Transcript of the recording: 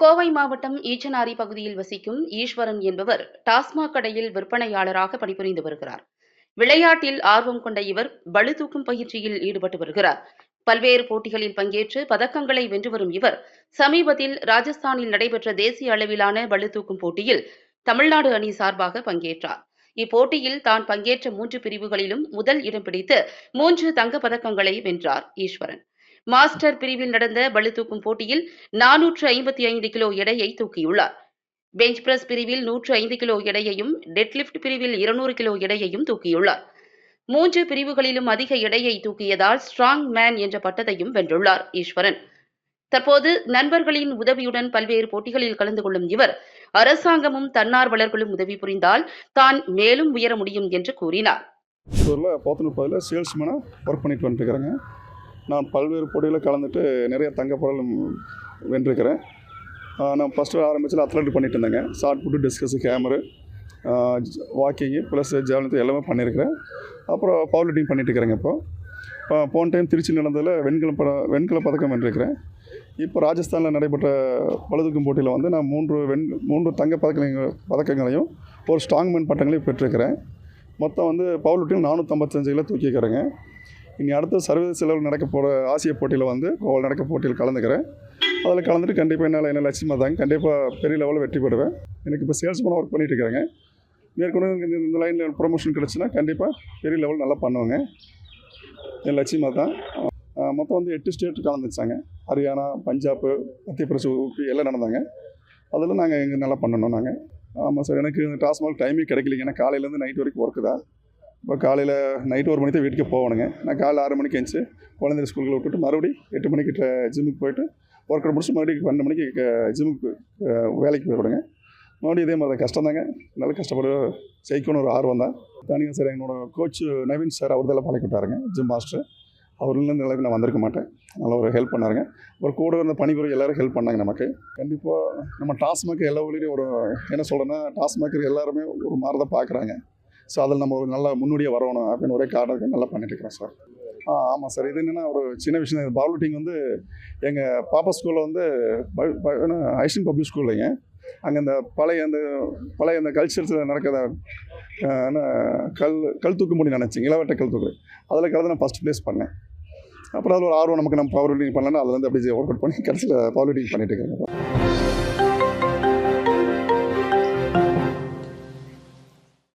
கோவை மாவட்டம் ஈச்சனாரி பகுதியில் வசிக்கும் ஈஸ்வரன் என்பவர் டாஸ்மாக் கடையில் விற்பனையாளராக பணிபுரிந்து வருகிறார். விளையாட்டில் ஆர்வம் கொண்ட இவர் பளு தூக்கும் பயிற்சியில் ஈடுபட்டு வருகிறார். பல்வேறு போட்டிகளில் பங்கேற்று பதக்கங்களை வென்று வரும் இவர் சமீபத்தில் ராஜஸ்தானில் நடைபெற்ற தேசிய அளவிலான பளு தூக்கும் போட்டியில் தமிழ்நாடு அணி சார்பாக பங்கேற்றார். இப்போட்டியில் தான் பங்கேற்ற மூன்று பிரிவுகளிலும் முதல் இடம் பிடித்து மூன்று தங்கப் பதக்கங்களை வென்றார் ஈஸ்வரன். மாஸ்டர் பிரிவில் நடந்த பளு தூக்கும் போட்டியில் நானூற்று ஐம்பத்தி ஐந்து கிலோ எடையை தூக்கியுள்ளார். பெஞ்ச் பிரஸ் பிரிவில் நூற்று ஐந்து கிலோ எடையையும் டெட்லிப்ட் பிரிவில் இருநூறு கிலோ எடையையும் தூக்கியுள்ளார். மூன்று பிரிவுகளிலும் அதிக எடையை தூக்கியதால் ஸ்ட்ராங் மேன் என்ற பட்டத்தையும் வென்றுள்ளார் ஈஸ்வரன். தற்போது நண்பர்களின் உதவியுடன் பல்வேறு போட்டிகளில் கலந்து கொள்ளும் இவர் அரசாங்கமும் தன்னார்வலர்களும் உதவி புரிந்தால் தான் மேலும் உயர முடியும் என்று கூறினார். ஊரில் போத்தனூர்பாதையில் சேல்ஸ்மேனாக ஒர்க் பண்ணிட்டு வந்துட்டு இருக்கிறேங்க. நான் பல்வேறு போட்டிகளில் கலந்துட்டு நிறைய தங்கப்படலும் வென்றிருக்கிறேன். நான் ஃபஸ்ட்டு ஆரம்பிச்சில் அத்லெட் பண்ணிட்டு இருந்தேங்க. Shot put discus gamer walking plus ஜாலித்து எல்லாமே பண்ணியிருக்கிறேன். அப்புறம் பவர் லிட்டிங் பண்ணிட்டு இருக்கிறேங்க இப்போ. இப்போ போன டைம் திருச்சி நடந்ததில் வெண்கல பட வெண்கல பதக்கம் வென்றிருக்கிறேன். இப்போ ராஜஸ்தானில் நடைபெற்ற பழுதுக்கும் போட்டியில் வந்து நான் மூன்று வெண் மூன்று தங்க பதக்கங்கள் பதக்கங்களையும் ஒரு ஸ்ட்ராங்மேன் பட்டங்களையும் பெற்றிருக்கிறேன். மொத்தம் வந்து பவர் லிட்டிங் நானூற்றம்பத்தஞ்சு கிலோ தூக்கிக்கிறேங்க இனி அடுத்த சர்வதேச அளவில் நடக்க போகிற ஆசிய போட்டியில் வந்து கோவில் நடக்க போட்டியில் கலந்துக்கிறேன். அதில் கலந்துட்டு கண்டிப்பாக என்னால் என்ன லட்சியமாக தாங்க கண்டிப்பாக பெரிய லெவலில் வெற்றி பெறுவேன். எனக்கு இப்போ சேல்ஸ் பண்ண ஒர்க் பண்ணிகிட்டு இருக்கிறேங்க. மேற்கொண்டு இந்த- இந்த லைனில் ப்ரொமோஷன் கிடச்சுன்னா கண்டிப்பாக பெரிய லெவல் நல்லா பண்ணுவேங்க. என் லட்சியமாக தான். மொத்தம் வந்து எட்டு ஸ்டேட் கலந்துச்சாங்க. ஹரியானா பஞ்சாப் மத்திய பிரதேச ஊபி எல்லாம் நடந்தாங்க. அதில் நாங்கள் எங்கே நல்லா பண்ணணும் நாங்கள் ஆமாம் சார் எனக்கு இந்த டைமே கிடைக்கலைங்க. ஏன்னா காலையிலேருந்து நைட் வரைக்கும் ஒர்க்கு தான். இப்போ காலையில் நைட்டு ஒரு மணிக்கு தான் வீட்டுக்கு போகணுங்க நான் காலையில் ஆறு மணிக்கு எழுந்துச்சு குழந்தைங்க ஸ்கூலில் விட்டுட்டு மறுபடியும் எட்டு மணிக்கு ஜிம்முக்கு போயிட்டு ஒர்க் அவுட் முடிச்சு மறுபடியும் பன்னெண்டு மணிக்கு ஜிம்முக்கு வேலைக்கு போயிடுவேங்க மறுபடியும் இதே மாதிரி தான் கஷ்டம் தாங்க நல்ல கஷ்டப்பட ஜெயிக்கணும் ஒரு ஆர்வம் தான். தனியாக சார் என்னோட கோச் நவீன் சார் அவர் தான் பழக்கி விட்டாருங்க ஜிம் மாஸ்டர் அவர்லேருந்து இந்த நான் வந்திருக்க மாட்டேன். நல்லா ஒரு ஹெல்ப் பண்ணாருங்க. ஒரு கூட இருந்த பணிபுரி எல்லாரும் ஹெல்ப் பண்ணாங்க நமக்கு. கண்டிப்பாக நம்ம டாஸ்மாக் எல்லா ஊர்லேயும் ஒரு என்ன சொல்கிறேன்னா டாஸ்மாக் எல்லாருமே ஒரு மாதிரி தான் பார்க்குறாங்க ஸோ அதில் நம்ம ஒரு நல்ல முன்னோடியாக வரணும் அப்படின்னு ஒரே காரணத்துக்கு நல்லா பண்ணிட்டு இருக்கிறோம் சார் ஆ ஆமாம் சார் இது என்னென்னா ஒரு சின்ன விஷயம். பாலூட்டிங் வந்து எங்கள் பாப்பா ஸ்கூலில் வந்து ஐஷன் பப்ளிக் ஸ்கூல்லைங்க அங்கே அந்த பழைய அந்த பழைய அந்த கல்ச்சர்ஸில் நடக்கிற என்ன கல் கல் தூக்கு முடி நினச்சிங்க இளவட்ட கல் தூக்கு. அதில் கலந்து நான் ஃபஸ்ட் ப்ளேஸ் பண்ணேன். அப்புறம் அதில் ஒரு ஆர்வம் நமக்கு நம்ம பவர் லிட்டிங் பண்ணலன்னா அதுலேருந்து அப்படியே ஒர்க் அவுட் பண்ணி கடைசியில் பவர் லிட்டிங் பண்ணிட்டு இருக்கேன்